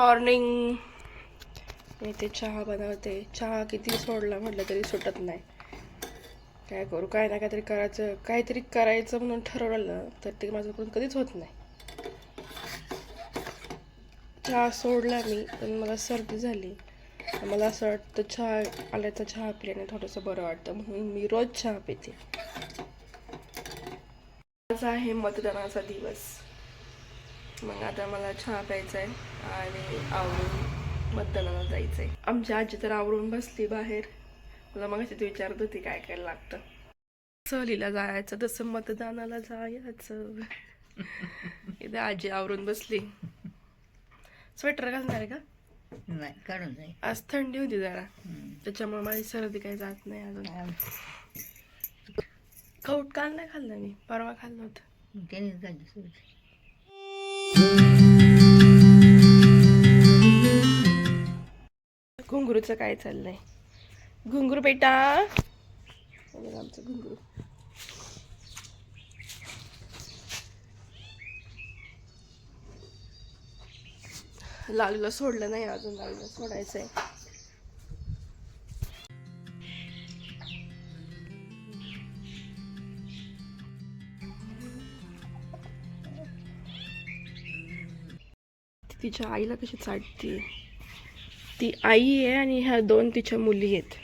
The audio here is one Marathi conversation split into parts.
मॉर्निंग मी ते चहा बनवते. चहा किती सोडला म्हटलं तरी सुटत नाही. काय करू? काय ना काहीतरी करायचं. काहीतरी करायचं म्हणून ठरवलं तर ते माझ्याकडून कधीच होत नाही. चहा सोडला मी पण मला सर्दी झाली. मला असं वाटतं चहा आल्याचा चहा पिल्याने थोडंसं बरं वाटतं म्हणून मी रोज चहा पिते. आज आहे मतदानाचा दिवस. मग आता मला चहा प्यायचा आहे आणि आवरून मतदानाला जायचं आहे आमची आजी तर आवरून बसली बाहेर. मला मग ती विचारत होती काय काय लागतं? सहलीला जायचं तसं मतदानाला जायचं. इथे आजी आवरून बसली. स्वेटर घालणार आहे का? नाही काढून आज थंडी होती जरा. त्याच्यामुळे माझी सर्दी काही जात नाही अजून. कौट काल नाही खाल्लं मी परवा खाल्लं होतं. घुंगरूचं काय चाललंय? घुंगरू बेटा. आमचं घुंगरू. लालूला सोडलं नाही अजून लालूला सोडायचंय. आहे तिच्या आईला कशी चाटते ती आई आहे आणि ह्या दोन तिच्या मुली आहेत.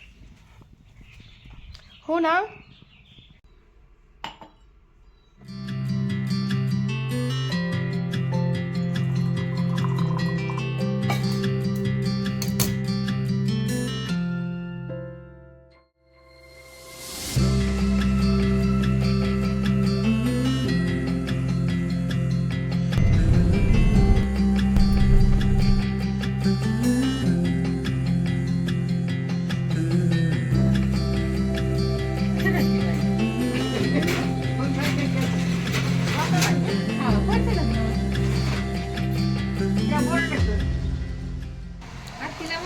हो ना?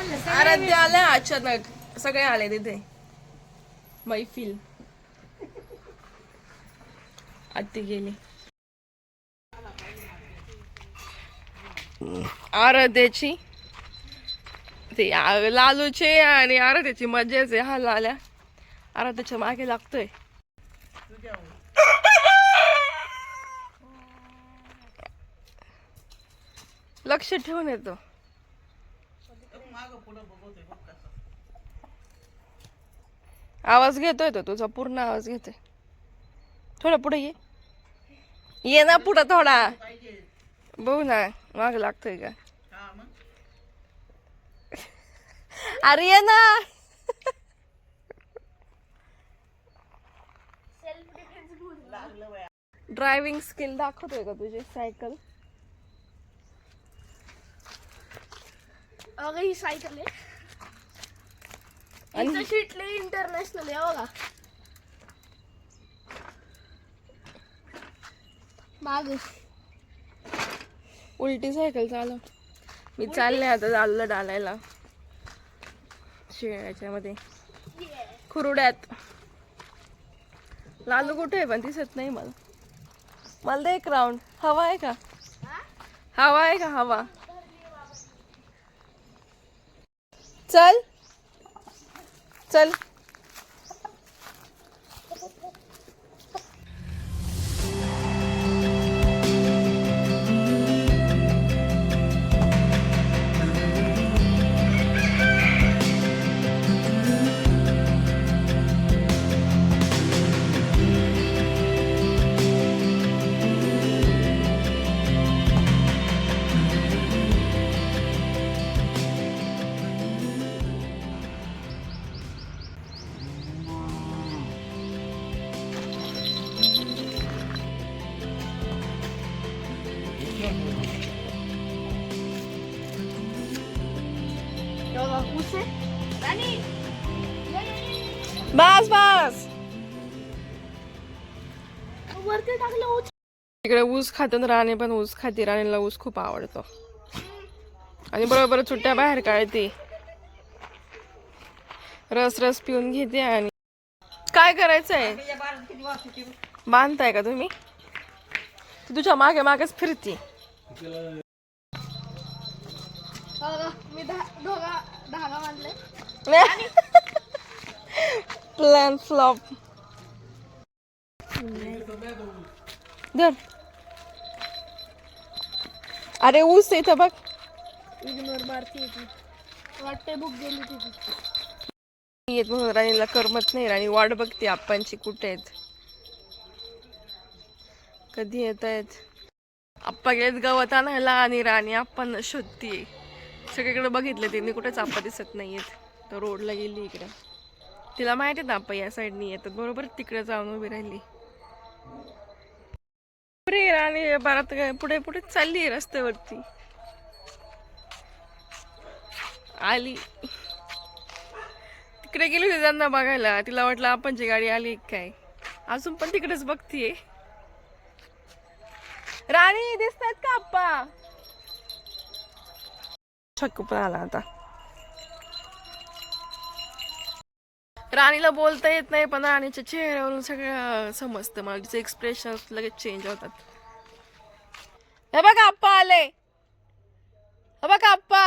आराध्य आल्या अचानक सगळे आले तिथे. मैफिल. आत्ती गेली. आराध्याची ते लालूचे आणि आराध्याची मजाच आहे. हा लाल्या. आराध्याच्या मागे लागतोय. लक्ष ठेवून येतो. आवाज घेतोय तो तुझा पूर्ण आवाज घेतोय. थोडा पुढे ये. ये ना पुढं थोडा. बघू ना माग लागतोय का? अरे ये ना. ड्रायव्हिंग स्किल दाखवतोय का तुझी? सायकल अगं ही सायकल आहे. आणि शिटले इंटरनॅशनल आहे बघा. माग. उलटी सायकल चालव. मी चालले आता चाललं डालायला. शेळ्याच्या खुरुड्यात लालू कुठे आहे? पण दिसत नाही मला. मला दे एक राऊंड हवा आहे का? हवा आहे का? हवा. चल. चल. बस बस. वरती टाकलं ऊस. इकडे ऊस खातात राणे पण ऊस खाते. राणीला ऊस खूप आवडतो. आणि बरोबर सुट्ट्या बाहेर काढते. रस रस पिऊन घेते आणि काय करायचंय? बांधताय का तुम्ही? ती तुझ्या मागे मागेच फिरती. मी दहा दोघा धागा बांधले प्लॅन फ्लॉप धर. अरे ऊस इथं बघ. इग्नोर मारती वाटते बुक गेली तिची. येत म्हणून राणीला करमत नाही. राणी वाट बघते आप्पांची कुठे आहेत. कधी येत आहेत आप्पा गवत आणायला आणि राणी आपण शोधतीये. सगळीकडे बघितलं तिने कुठेच आप्पा दिसत नाहीयेत. तर रोडला गेली इकडे. तिला माहिती ना आप्पा या साईडनी येतात. बरोबर तिकडे जाऊन उभी राहिली. पुढे राणी परत काय पुढे पुढे चालली रस्त्यावरती. आली. तिकडे गेली होती त्यांना बघायला. तिला वाटलं आपणची गाडी आली काय. अजून पण तिकडेच बघतीये. राणी दिसतात का आप्पा? छक्कू पण आला आता. राणीला बोलता येत नाही पण राणीच्या चेहऱ्यावरून सगळं समजतं. मला तिचे एक्सप्रेशन लगेच चेंज होतात. हे बघा आप्पा आले. हे बघा आप्पा.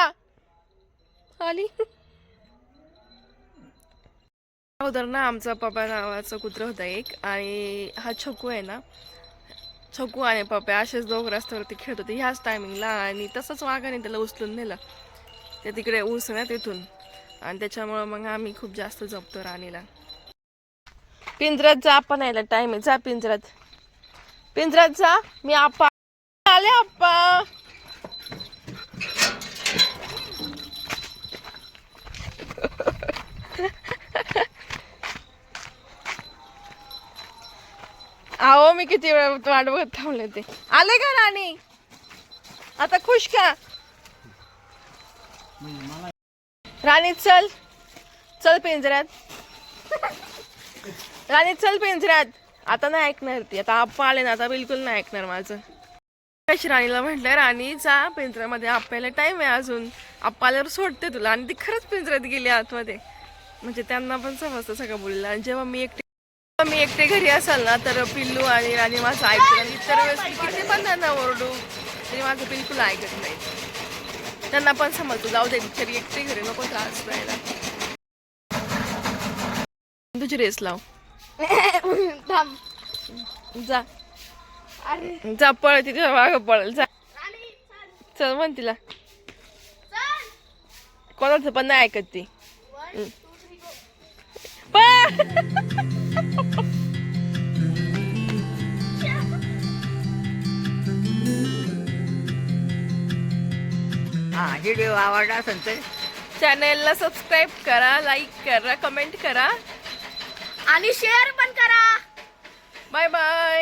आली. अगोदर ना आमचा पप्पा नावाचं कुत्रं होतं एक आणि हा छकू आहे ना छकू आणि पप्पा असेच दोघं रस्त्यावरती खेळत होते. ह्याच टायमिंगला आणि तसंच वाघाने त्याला उचलून नेलं. ते तिकडे उसण्यात तिथून आणि त्याच्यामुळं मग आम्ही खूप जास्त जपतो राणीला. पिंजऱ्यात जा आपण यायला टाइम आहे. जा पिंजऱ्यात. पिंजऱ्यात जा. मी आप्पा आले आप्पा अहो मी किती वेळ वाट बघत थांबले ते आले का राणी? आता खुश का? राणी चल. चल पिंजऱ्यात. राणी चल पिंजऱ्यात. आता नाही ऐकणार ती. आता आप्पा आले ना आता बिलकुल नाही ऐकणार माझं. कशी राणीला म्हटलं राणी जा पिंजऱ्यामध्ये. आप्याला टाइम आहे अजून. आप्पा आल्यावर सोडते तुला. आणि ती खरंच पिंजऱ्यात गेली आतमध्ये. म्हणजे त्यांना पण समजतं सगळं बोललं आणि जेव्हा मी एकटी जेव्हा मी एकटे घरी असाल ना तर पिल्लू आणि राणी माझं आणि इतर वेळेस किती पण त्यांना ओरडू तरी माझं बिलकुल ऐकत नाही. त्यांना पण समजतं जाऊ दे तरी एकटे घरी नको त्रास द्यायला. तुझी रेस लाव. जा. अरे. जा पळ तिच्या मागं पळल जा. चल म्हण तिला. कोणाचं पण नाही ऐकत ती. वन व्हिडिओ आवडला असेल तर. चॅनेलला सबस्क्राईब करा लाईक करा कमेंट करा. आणि शेअर पण करा. Bye bye.